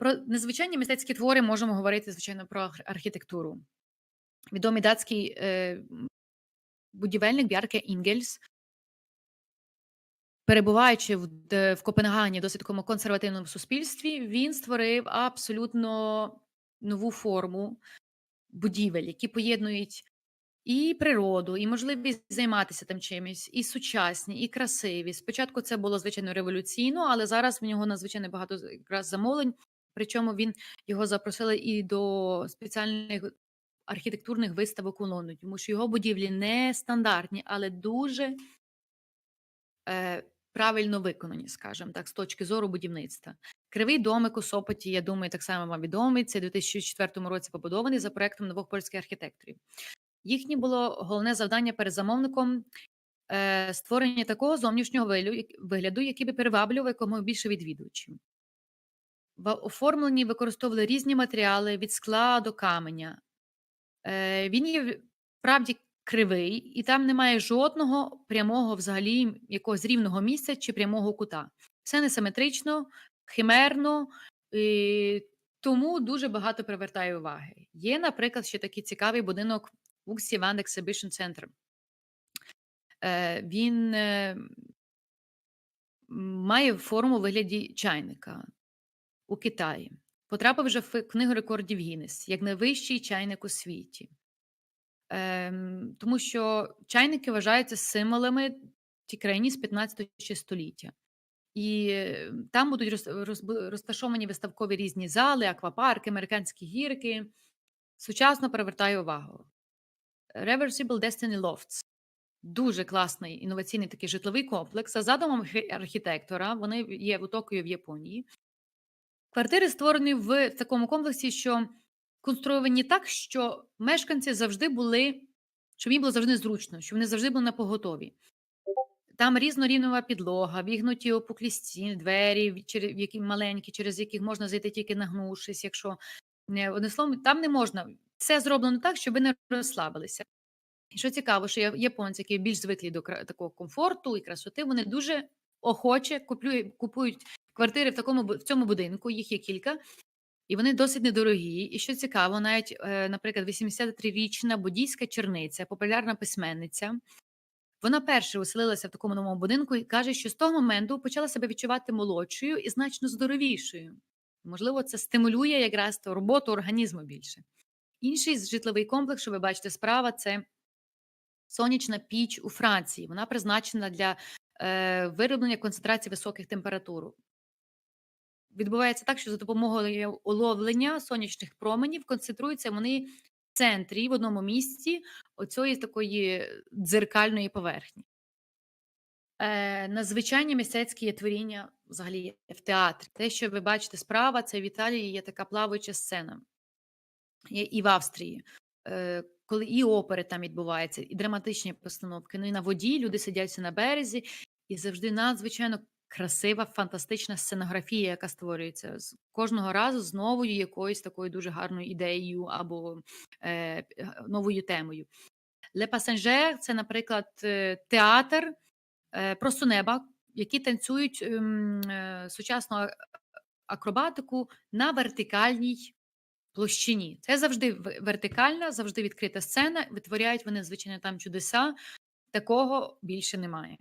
Про незвичайні мистецькі твори можемо говорити, звичайно, про архітектуру. Відомий датський, е, будівельник Бjarke Інгельс перебуваючи в в Копенгагені, досить такому консервативному суспільстві, він створив абсолютно нову форму будівель, які поєднують і природу, і можливість займатися там чимось, і сучасні, і красиві. Спочатку це було, звичайно, революційно, але зараз в нього надзвичайно багато якраз замовлень. Причому він його запросили і до спеціальних архітектурних виставок у Лондоні, тому що його будівлі не стандартні, але дуже е, правильно виконані, скажімо так, з точки зору будівництва. Кривий домик у Сопоті, я думаю, так само вам відомий. Це у 2004 році побудований за проектом нових польських архітекторів. Їхнє було головне завдання перед замовником е, створення такого зовнішнього вигляду, який би приваблював якомога більше відвідувачів. В оформленні використовували різні матеріали від скла до каменя. Е, він є вправді кривий, і там немає жодного прямого взагалі якогось рівного місця чи прямого кута. Все несиметрично, химерно, і тому дуже багато привертає уваги. Є, наприклад, ще такий цікавий будинок Wuxi Exhibition Center. Е, він е, має форму вигляді чайника у Китаї. Потрапив вже в книгу рекордів Гіннес як найвищий чайник у світі. Ем, тому що чайники вважаються символами ті країні з 15 століття. І е, там будуть розташовані виставкові різні зали, аквапарки, американські гірки. Сучасно привертає увагу. Reversible Destiny Lofts. Дуже класний інноваційний такий житловий комплекс. За задумом архітектора, вони є в Токіо в Японії. Квартири створені в такому комплексі, що конструовані так, що мешканці завжди були, щоб їм було завжди зручно, щоб вони завжди були на поготові. Там різнорівнова підлога, вігнуті опуклі стіни, двері, які маленькі, через яких можна зайти тільки нагнувшись. Якщо не одним словом, там не можна. Все зроблено так, щоб ви не розслабилися. І що цікаво, що японці, які більш звиклі до такого комфорту і красоти, вони дуже охоче купують квартири в такому в цьому будинку, їх є кілька, і вони досить недорогі. І що цікаво, навіть, е, наприклад, 83-річна буддійська черниця, популярна письменниця. Вона перша оселилася в такому новому будинку і каже, що з того моменту почала себе відчувати молодшою і значно здоровішою. Можливо, це стимулює якраз ту роботу організму більше. Інший житловий комплекс, що ви бачите справа, це сонячна піч у Франції. Вона призначена для е, вироблення концентрації високих температур. Відбувається так, що за допомогою уловлення сонячних променів концентруються вони в центрі, в одному місці оцієї такої дзеркальної поверхні. Е, надзвичайні мистецькі є творіння взагалі в театрі. Те, що ви бачите справа, це в Італії є така плаваюча сцена. Є і в Австрії. Е, коли і опери там відбуваються, і драматичні постановки. Ну і на воді люди сидять на березі, і завжди надзвичайно красива, фантастична сценографія, яка створюється з кожного разу з новою якоюсь такою дуже гарною ідеєю або е, новою темою. Ле Пасенжер це, наприклад, е, театр е, просто неба, які танцюють ем, е, сучасну акробатику на вертикальній площині. Це завжди вертикальна, завжди відкрита сцена. Витворяють вони, звичайно, там чудеса. Такого більше немає.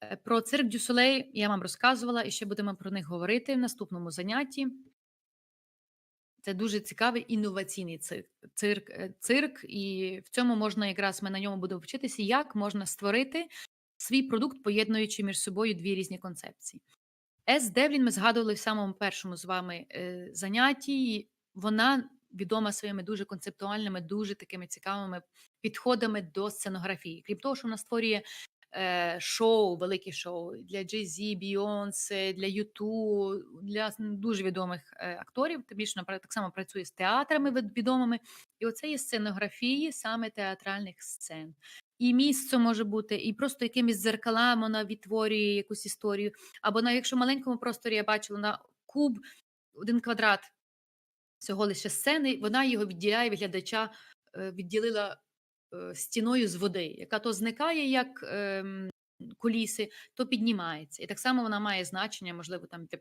Е, Про цирк Дю Солей я вам розказувала, і ще будемо про них говорити в наступному занятті. Це дуже цікавий інноваційний цирк, цирк, е, цирк, і в цьому можна якраз ми на ньому будемо вчитися, як можна створити свій продукт, поєднуючи між собою дві різні концепції. С. Девлін ми згадували в самому першому з вами е, занятті. Вона відома своїми дуже концептуальними, дуже такими цікавими підходами до сценографії. Крім того, що вона створює шоу, великі шоу для Jay-Z, Beyoncé, для U2, для дуже відомих е, акторів. Тим більше так само працює з театрами відомими. І оце є сценографії саме театральних сцен. І місце може бути, і просто якимись дзеркалами вона відтворює якусь історію. Або на якщо маленькому просторі я бачила на куб, один квадрат всього лише сцени, вона його відділяє від глядача, е, відділила е, стіною з води, яка то зникає як ем, куліси, то піднімається. І так само вона має значення, можливо, там для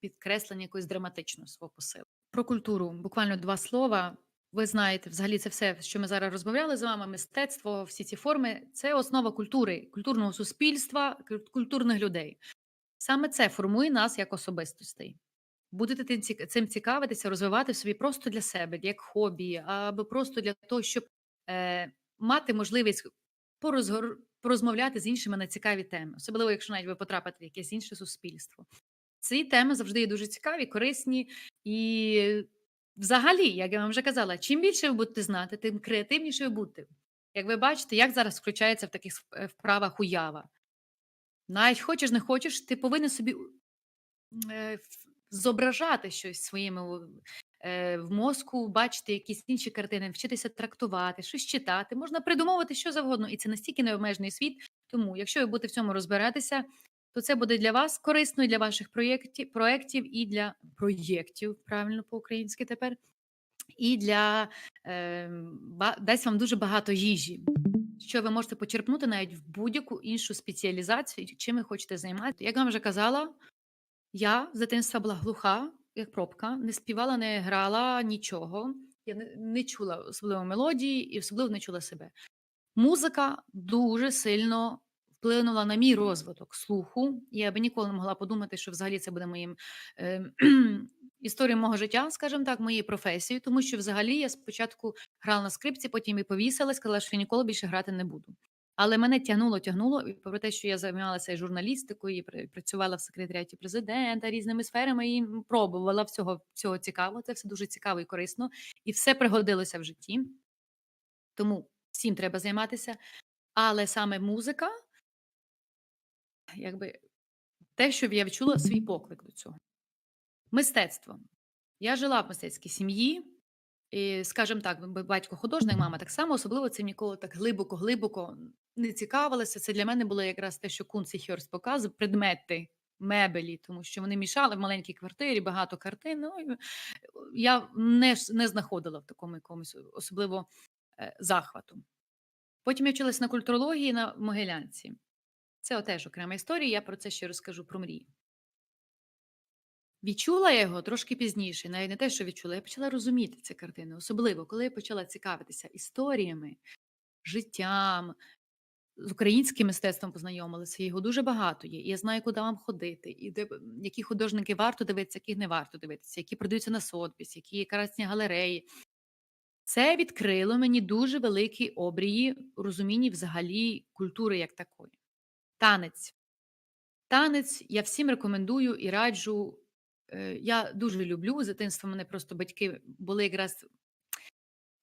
підкреслення якогось драматичного свого посилу. Про культуру буквально два слова. Ви знаєте, взагалі, це все, що ми зараз розмовляли з вами, мистецтво, всі ці форми це основа культури, культурного суспільства, куль- культурних людей. Саме це формує нас як особистостей. Будете цим цікавитися, розвивати в собі просто для себе, як хобі, або просто для того, щоб е, мати можливість порозгор... порозмовляти з іншими на цікаві теми, особливо якщо навіть ви потрапите в якесь інше суспільство. Ці теми завжди є дуже цікаві, корисні і взагалі, як я вам вже казала, чим більше ви будете знати, тим креативніше ви будете. Як ви бачите, як зараз включається в таких вправах уява. Навіть хочеш, не хочеш, ти повинен собі е, зображати щось своїми в мозку, бачити якісь інші картини, вчитися трактувати, щось читати. Можна придумовувати що завгодно, і це настільки необмежений світ. Тому, якщо ви будете в цьому розбиратися, то це буде для вас корисно і для ваших проєктів, проєктів і для проєктів, правильно по-українськи тепер, і для е, дасть вам дуже багато їжі, що ви можете почерпнути навіть в будь-яку іншу спеціалізацію, чим ви хочете займатися. Як я вам вже казала, я з дитинства була глуха, як пробка, не співала, не грала нічого. Я не, не чула особливо мелодії і особливо не чула себе. Музика дуже сильно вплинула на мій розвиток слуху. Я би ніколи не могла подумати, що взагалі це буде моїм е, історією мого життя, скажімо так, моєю професією, тому що взагалі я спочатку грала на скрипці, потім і повісила, сказала, що ніколи більше грати не буду. Але мене тягнуло, тягнуло, і попри те, що я займалася журналістикою, і працювала в секретаріаті президента різними сферами, і пробувала всього, всього цікаво. Це все дуже цікаво і корисно, і все пригодилося в житті. Тому всім треба займатися. Але саме музика, якби те, що я відчула свій поклик до цього. Мистецтво. Я жила в мистецькій сім'ї, і, скажімо так, батько художник, мама так само, особливо цим ніколи так глибоко-глибоко не цікавилася. Це для мене було якраз те, що Кунц показував, предмети, мебелі, тому що вони мішали в маленькій квартирі, багато картин. Ну, я не, не знаходила в такому якомусь особливо е, захвату. Потім я вчилась на культурології на Могилянці. Це теж окрема історія, я про це ще розкажу про мрії. Відчула я його трошки пізніше, навіть не те, що відчула, я почала розуміти ці картини, особливо коли я почала цікавитися історіями, життям, з українським мистецтвом познайомилася. Його дуже багато є. І я знаю, куди вам ходити, і де які художники варто дивитися, яких не варто дивитися, які продаються на сотбіс, які красні галереї. Це відкрило мені дуже великі обрії у розумінні взагалі культури як такої. Танець. Танець я всім рекомендую і раджу. Е, Я дуже люблю. З дитинства мене просто батьки були якраз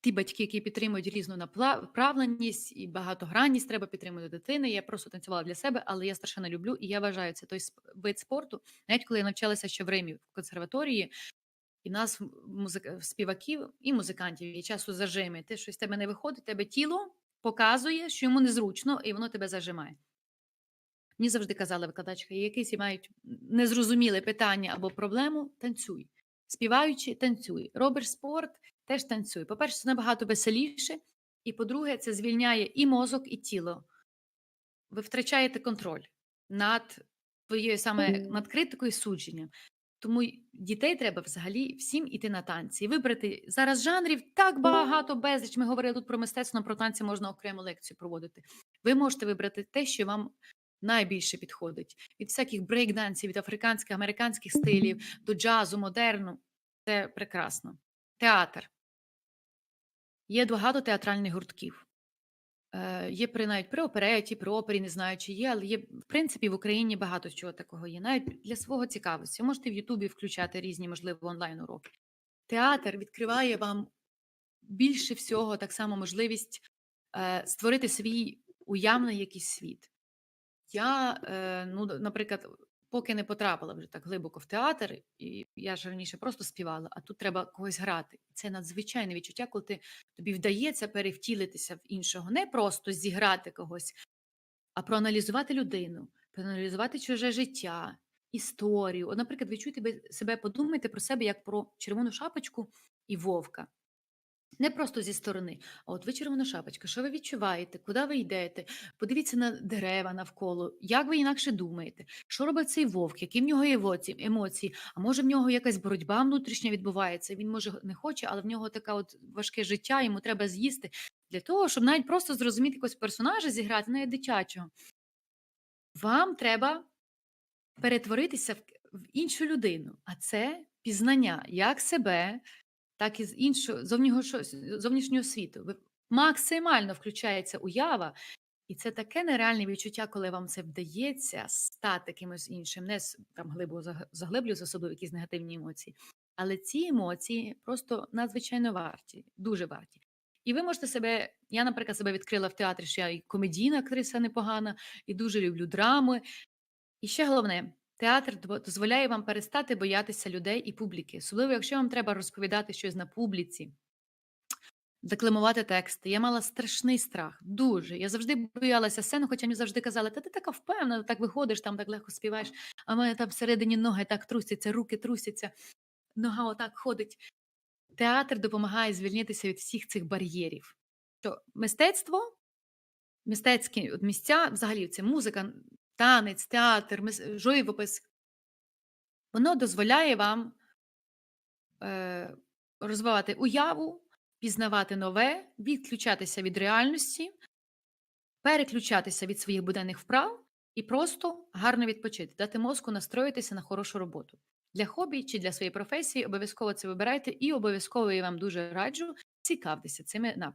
ті батьки, які підтримують різну направленість і багатогранність треба підтримувати дитини. Я просто танцювала для себе, але я страшенно люблю, і я вважаю це той вид спорту. Навіть коли я навчалася ще в Римі в консерваторії, і нас музик... співаків і музикантів є часу зажими. Ти щось тебе не виходить, тебе тіло показує, що йому незручно, і воно тебе зажимає. Мені завжди казала викладачка, якісь мають незрозуміле питання або проблему, танцюй. Співаючи, танцюй. Робиш спорт, теж танцюй. По-перше, це набагато веселіше, і по-друге, це звільняє і мозок, і тіло. Ви втрачаєте контроль над твоєю саме над критикою і судженням. Тому дітей треба взагалі всім іти на танці. І вибрати зараз жанрів так багато безліч. Ми говорили тут про мистецтво, про танці можна окрему лекцію проводити. Ви можете вибрати те, що вам найбільше підходить. Від всяких брейкдансів, від африканських, американських стилів до джазу, модерну. Це прекрасно. Театр. Є багато театральних гуртків. Е, Є при навіть при опереті, при опері, не знаю, чи є, але є в принципі в Україні багато чого такого є. Навіть для свого цікавості. Можете в Ютубі включати різні, можливо, онлайн уроки. Театр відкриває вам більше всього так само можливість е, створити свій уявний якийсь світ. Я, е, ну, наприклад, поки не потрапила вже так глибоко в театр, і я ж раніше просто співала, а тут треба когось грати. Це надзвичайне відчуття, коли ти, тобі вдається перевтілитися в іншого, не просто зіграти когось, а проаналізувати людину, проаналізувати чуже життя, історію. От, наприклад, відчуйте себе, подумайте про себе як про червону шапочку і вовка. Не просто зі сторони, а от ви червона шапочка, що ви відчуваєте, куди ви йдете? Подивіться на дерева навколо, як ви інакше думаєте, що робить цей вовк, які в нього емоції, емоції, а може в нього якась боротьба внутрішня відбувається. Він може не хоче, але в нього таке от важке життя, йому треба з'їсти. Для того, щоб навіть просто зрозуміти якогось персонажа зіграти, навіть дитячого. Вам треба перетворитися в іншу людину, а це пізнання як себе, так і з іншого зовнішнього, зовнішнього світу. Максимально включається уява, і це таке нереальне відчуття, коли вам це вдається стати кимось іншим, не там глибоко заг- заглиблюю за собою якісь негативні емоції. Але ці емоції просто надзвичайно варті, дуже варті. І ви можете себе, я, наприклад, себе відкрила в театрі, що я і комедійна актриса непогана, і дуже люблю драми. І ще головне, театр дозволяє вам перестати боятися людей і публіки, особливо якщо вам треба розповідати щось на публіці, декламувати тексти. Я мала страшний страх, дуже. Я завжди боялася сцену, хоча мені завжди казали, та ти така впевнена, так виходиш, там так легко співаєш, а в мене там всередині ноги так трусяться, руки трусяться, нога отак ходить. Театр допомагає звільнитися від всіх цих бар'єрів. Що мистецтво, мистецькі місця, взагалі це музика, танець, театр, мис- живопис, воно дозволяє вам е, розвивати уяву, пізнавати нове, відключатися від реальності, переключатися від своїх буденних вправ і просто гарно відпочити, дати мозку настроїтися на хорошу роботу. Для хобі чи для своєї професії обов'язково це вибирайте, і обов'язково я вам дуже раджу цікавтеся цими напрямками.